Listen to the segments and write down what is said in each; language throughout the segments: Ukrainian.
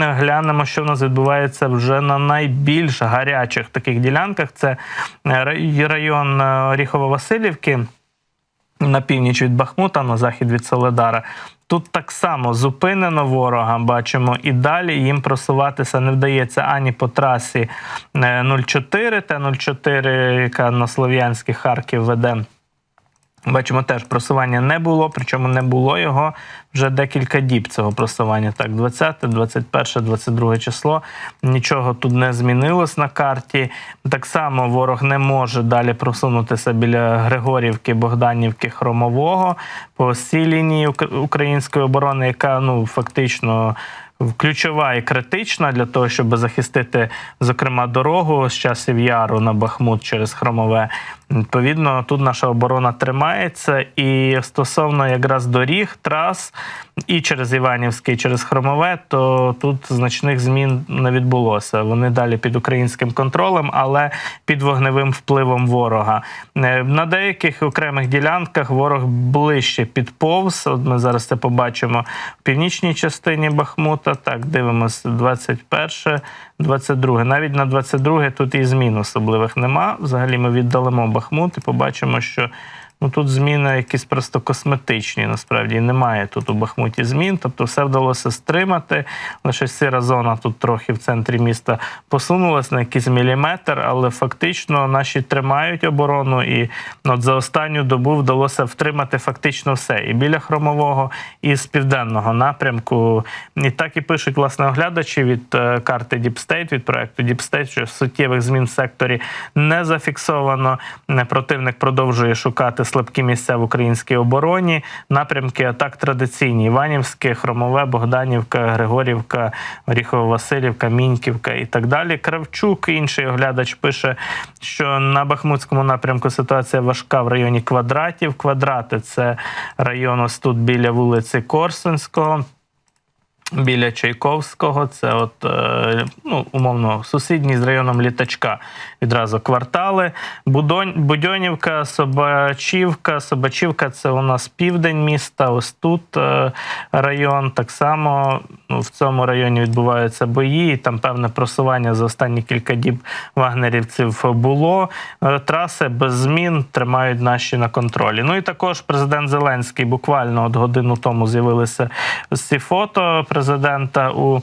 глянемо, що в нас відбувається вже на найбільш гарячих таких ділянках. Це е, район Оріхово-Василівки на північ від Бахмута, на захід від Соледара. Тут так само зупинено ворога, бачимо, і далі їм просуватися не вдається ані по трасі е, 04, Т-04, яка на Слов'янський Харків веде. Бачимо, теж просування не було, причому не було його вже декілька діб цього просування. Так, 20, 21, 22 число. Нічого тут не змінилось на карті. Так само ворог не може далі просунутися біля Григорівки, Богданівки, Хромового по цій лінії української оборони, яка ну фактично. Ключова і критична для того, щоб захистити, зокрема, дорогу з часів яру на Бахмут через Хромове. Відповідно, тут наша оборона тримається. І стосовно якраз доріг, трас і через Іванівське, і через Хромове, то тут значних змін не відбулося. Вони далі під українським контролем, але під вогневим впливом ворога. Е, На деяких окремих ділянках ворог ближче підповз. От ми зараз це побачимо в північній частині Бахмута. Так, дивимося 21, 22. Навіть на 22 тут і змін особливих нема. Взагалі ми віддалимо Бахмут і побачимо, що ну, тут зміни якісь просто косметичні. Насправді немає тут у Бахмуті змін. Тобто все вдалося стримати. Лише сіра зона тут трохи в центрі міста посунулась на якийсь міліметр, але фактично наші тримають оборону. І ну, от за останню добу вдалося втримати фактично все. І біля хромового, і з південного напрямку. І так і пишуть власне оглядачі від е, карти State, від проекту State, що суттєвих змін в секторі не зафіксовано. Противник продовжує шукати слабкі місця в українській обороні. Напрямки атак традиційні: Іванівське, Хромове, Богданівка, Григорівка, Оріхово-Василівка, Міньківка і так далі. Кравчук, інший оглядач, пише, що на Бахмутському напрямку ситуація важка в районі квадратів. Квадрати це район ось тут біля вулиці Корсунського. Біля Чайковського, це от е, ну умовно сусідній з районом літачка відразу квартали. Будонь, Будьонівка, Собачівка. Собачівка це у нас південь міста. Ось тут е, район. Так само ну, в цьому районі відбуваються бої. І там певне просування за останні кілька діб вагнерівців було. Е, Траси без змін тримають наші на контролі. Ну і також президент Зеленський буквально от годину тому з'явилися ці фото президента у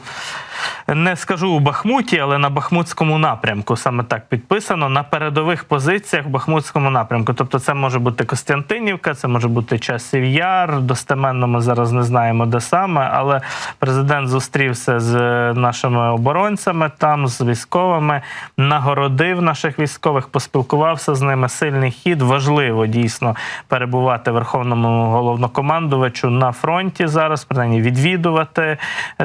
не скажу у Бахмуті, але на Бахмутському напрямку. Саме так підписано на передових позиціях в Бахмутському напрямку. Тобто, це може бути Костянтинівка, це може бути Часів Яр. Достеменно ми зараз не знаємо, де саме, але президент зустрівся з нашими оборонцями там, з військовими, нагородив наших військових, поспілкувався з ними. Сильний хід. Важливо дійсно перебувати верховному головнокомандувачу на фронті зараз, принаймні відвідувати е,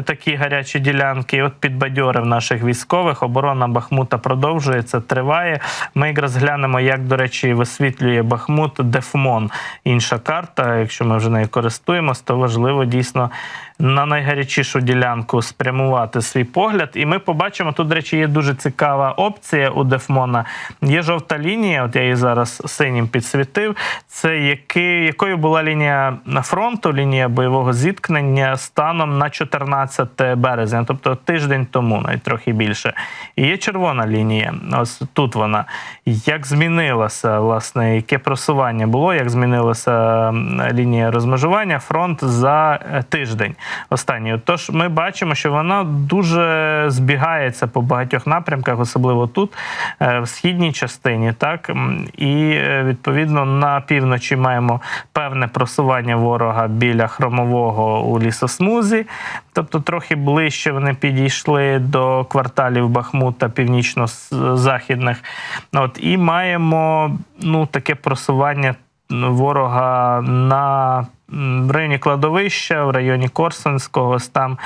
такі гарячі ділянки. От підбадьорив наших військових. Оборона Бахмута продовжується, триває. Ми якраз глянемо, як, до речі, висвітлює Бахмут Дефмон. Інша карта. Якщо ми вже нею користуємось, то важливо дійсно на найгарячішу ділянку спрямувати свій погляд. І ми побачимо, тут, до речі, є дуже цікава опція у Дефмона. Є жовта лінія, от я її зараз синім підсвітив. Це який, якою була лінія фронту, лінія бойового зіткнення станом на 14 березня, тобто тиждень тому, навіть трохи більше. І є червона лінія. Ось тут вона. Як змінилося, власне, яке просування було, як змінилася лінія розмежування, фронт за е, тиждень останній. Тож ми бачимо, що вона дуже збігається по багатьох напрямках, особливо тут, е, в східній частині. Так і е, відповідно на півночі маємо певне просування ворога біля хромового у лісосмузі, тобто трохи ближче вони підійшли до кварталів Бахмута північно-західних. От і маємо ну таке просування ворога на в районі кладовища, в районі Корсунського, там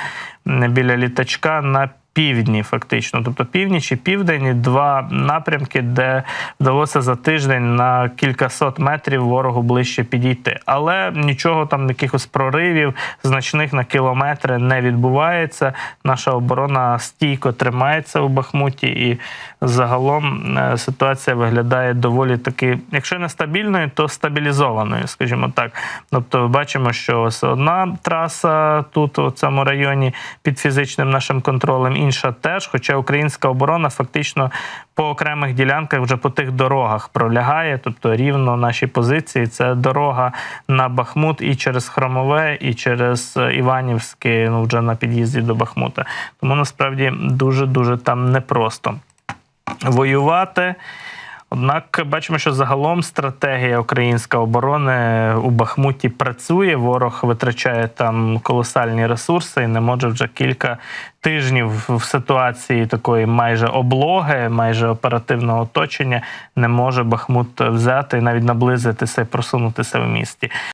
біля літачка на півдні, фактично, тобто північ і південь, два напрямки, де вдалося за тиждень на кількасот метрів ворогу ближче підійти. Але нічого там, якихось проривів значних на кілометри не відбувається. Наша оборона стійко тримається у Бахмуті, і загалом е, ситуація виглядає доволі таки, якщо не стабільною, то стабілізованою, скажімо так. Тобто, бачимо, що ось одна траса тут, у цьому районі, під фізичним нашим контролем, інша теж. Хоча українська оборона фактично по окремих ділянках вже по тих дорогах пролягає, тобто рівно наші позиції. Це дорога на Бахмут і через Хромове, і через е, Іванівське, ну вже на під'їзді до Бахмута. Тому насправді дуже дуже там непросто воювати. Однак бачимо, що загалом стратегія української оборони у Бахмуті працює. Ворог витрачає там колосальні ресурси і не може вже кілька тижнів в ситуації такої майже облоги, майже оперативного оточення, не може Бахмут взяти і навіть наблизитися і просунутися в місті.